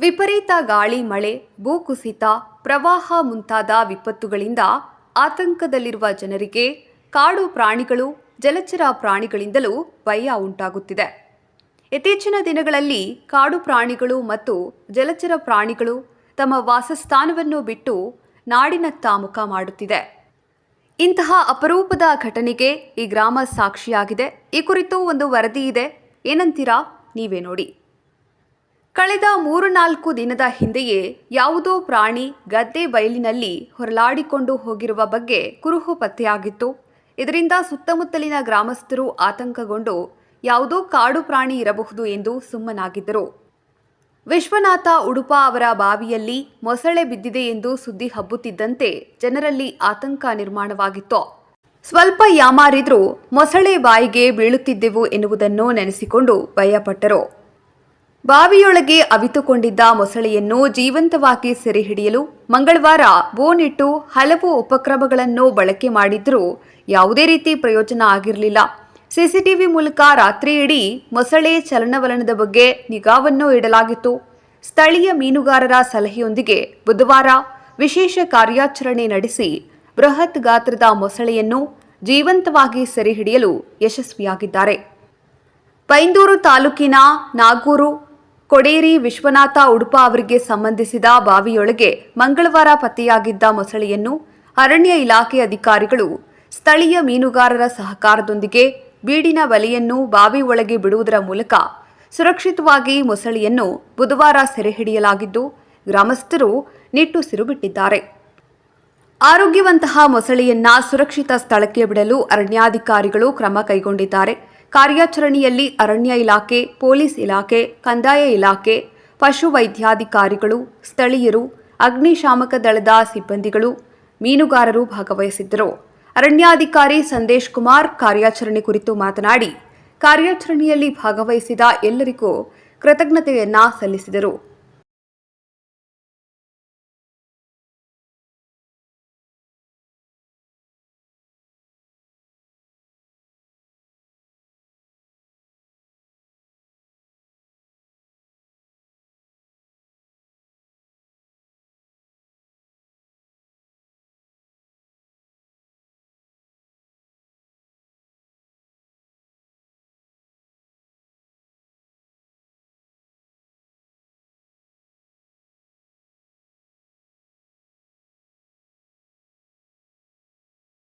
ವಿಪರೀತ ಗಾಳಿ, ಮಳೆ ಭೂಕುಸಿತ ಪ್ರವಾಹ ಮುಂತಾದ ವಿಪತ್ತುಗಳಿಂದ ಆತಂಕದಲ್ಲಿರುವ ಜನರಿಗೆ ಕಾಡು ಪ್ರಾಣಿಗಳು, ಜಲಚರ ಪ್ರಾಣಿಗಳಿಂದಲೂ ಭಯ ಉಂಟಾಗುತ್ತಿದೆ. ಇತ್ತೀಚಿನ ದಿನಗಳಲ್ಲಿ ಕಾಡು ಪ್ರಾಣಿಗಳು ಮತ್ತು ಜಲಚರ ಪ್ರಾಣಿಗಳು ತಮ್ಮ ವಾಸಸ್ಥಾನವನ್ನು ಬಿಟ್ಟು ನಾಡಿನತ್ತ ಮುಖ ಮಾಡುತ್ತಿದೆ. ಇಂತಹ ಅಪರೂಪದ ಘಟನೆಗೆ ಈ ಗ್ರಾಮ ಸಾಕ್ಷಿಯಾಗಿದೆ. ಈ ಕುರಿತು ಒಂದು ವರದಿ ಇದೆ. ಏನಂತೀರಾ? ನೀವೇ ನೋಡಿ. ಕಳೆದ ಮೂರು ನಾಲ್ಕು ದಿನದ ಹಿಂದೆಯೇ ಯಾವುದೋ ಪ್ರಾಣಿ ಗದ್ದೆ ಬಯಲಿನಲ್ಲಿ ಹೊರಲಾಡಿಕೊಂಡು ಹೋಗಿರುವ ಬಗ್ಗೆ ಕುರುಹು ಪತ್ತೆಯಾಗಿತ್ತು. ಇದರಿಂದ ಸುತ್ತಮುತ್ತಲಿನ ಗ್ರಾಮಸ್ಥರು ಆತಂಕಗೊಂಡು ಯಾವುದೋ ಕಾಡು ಪ್ರಾಣಿ ಇರಬಹುದು ಎಂದು ಸುಮ್ಮನಾಗಿದ್ದರು. ವಿಶ್ವನಾಥ ಉಡುಪ ಅವರ ಬಾವಿಯಲ್ಲಿ ಮೊಸಳೆ ಬಿದ್ದಿದೆ ಎಂದು ಸುದ್ದಿ ಹಬ್ಬುತ್ತಿದ್ದಂತೆ ಜನರಲ್ಲಿ ಆತಂಕ ನಿರ್ಮಾಣವಾಗಿತ್ತು. ಸ್ವಲ್ಪ ಯಾಮಾರಿದ್ರೂ ಮೊಸಳೆ ಬಾಯಿಗೆ ಬೀಳುತ್ತಿದ್ದೆವು ಎನ್ನುವುದನ್ನು ನೆನೆಸಿಕೊಂಡು ಭಯಪಟ್ಟರು. ಬಾವಿಯೊಳಗೆ ಅವಿತುಕೊಂಡಿದ್ದ ಮೊಸಳೆಯನ್ನು ಜೀವಂತವಾಗಿ ಸೆರೆ ಹಿಡಿಯಲು ಮಂಗಳವಾರ ಬೋನಿಟ್ಟು ಹಲವು ಉಪಕ್ರಮಗಳನ್ನು ಬಳಕೆ ಮಾಡಿದ್ರೂ ಯಾವುದೇ ರೀತಿ ಪ್ರಯೋಜನ ಆಗಿರಲಿಲ್ಲ. ಸಿಸಿಟಿವಿ ಮೂಲಕ ರಾತ್ರಿಯಿಡೀ ಮೊಸಳೆ ಚಲನವಲನದ ಬಗ್ಗೆ ನಿಗಾವನ್ನು ಇಡಲಾಗಿತ್ತು. ಸ್ಥಳೀಯ ಮೀನುಗಾರರ ಸಲಹೆಯೊಂದಿಗೆ ಬುಧವಾರ ವಿಶೇಷ ಕಾರ್ಯಾಚರಣೆ ನಡೆಸಿ ಬೃಹತ್ ಗಾತ್ರದ ಮೊಸಳೆಯನ್ನು ಜೀವಂತವಾಗಿ ಸೆರೆ ಹಿಡಿಯಲು ಯಶಸ್ವಿಯಾಗಿದ್ದಾರೆ. ಪೈಂದೂರು ತಾಲೂಕಿನ ನಾಗೂರು ಕೊಡೇರಿ ವಿಶ್ವನಾಥ ಉಡುಪ ಅವರಿಗೆ ಸಂಬಂಧಿಸಿದ ಬಾವಿಯೊಳಗೆ ಮಂಗಳವಾರ ಪತ್ತೆಯಾಗಿದ್ದ ಮೊಸಳೆಯನ್ನು ಅರಣ್ಯ ಇಲಾಖೆ ಅಧಿಕಾರಿಗಳು ಸ್ಥಳೀಯ ಮೀನುಗಾರರ ಸಹಕಾರದೊಂದಿಗೆ ಬೀಡಿನ ಬಲೆಯನ್ನು ಬಾವಿ ಒಳಗೆ ಬಿಡುವುದರ ಮೂಲಕ ಸುರಕ್ಷಿತವಾಗಿ ಮೊಸಳೆಯನ್ನು ಬುಧವಾರ ಸೆರೆ ಹಿಡಿಯಲಾಗಿದ್ದು ಗ್ರಾಮಸ್ಥರು ನಿಟ್ಟುಸಿರು ಬಿಟ್ಟಿದ್ದಾರೆ ಆರೋಗ್ಯವಂತಹ ಮೊಸಳೆಯನ್ನ ಸುರಕ್ಷಿತ ಸ್ಥಳಕ್ಕೆ ಬಿಡಲು ಅರಣ್ಯಾಧಿಕಾರಿಗಳು ಕ್ರಮ ಕೈಗೊಂಡಿದ್ದಾರೆ. ಕಾರ್ಯಾಚರಣೆಯಲ್ಲಿ ಅರಣ್ಯ ಇಲಾಖೆ, ಪೊಲೀಸ್ ಇಲಾಖೆ, ಕಂದಾಯ ಇಲಾಖೆ ಪಶುವೈದ್ಯಾಧಿಕಾರಿಗಳು ಸ್ಥಳೀಯರು, ಅಗ್ನಿಶಾಮಕ ದಳದ ಸಿಬ್ಬಂದಿಗಳು, ಮೀನುಗಾರರು ಭಾಗವಹಿಸಿದ್ದರು. ಅರಣ್ಯಾಧಿಕಾರಿ ಸಂದೇಶ್ ಕುಮಾರ್ ಕಾರ್ಯಾಚರಣೆ ಕುರಿತು ಮಾತನಾಡಿ, ಕಾರ್ಯಾಚರಣೆಯಲ್ಲಿ ಭಾಗವಹಿಸಿದ ಎಲ್ಲರಿಗೂ ಕೃತಜ್ಞತೆಯನ್ನ ಸಲ್ಲಿಸಿದರು.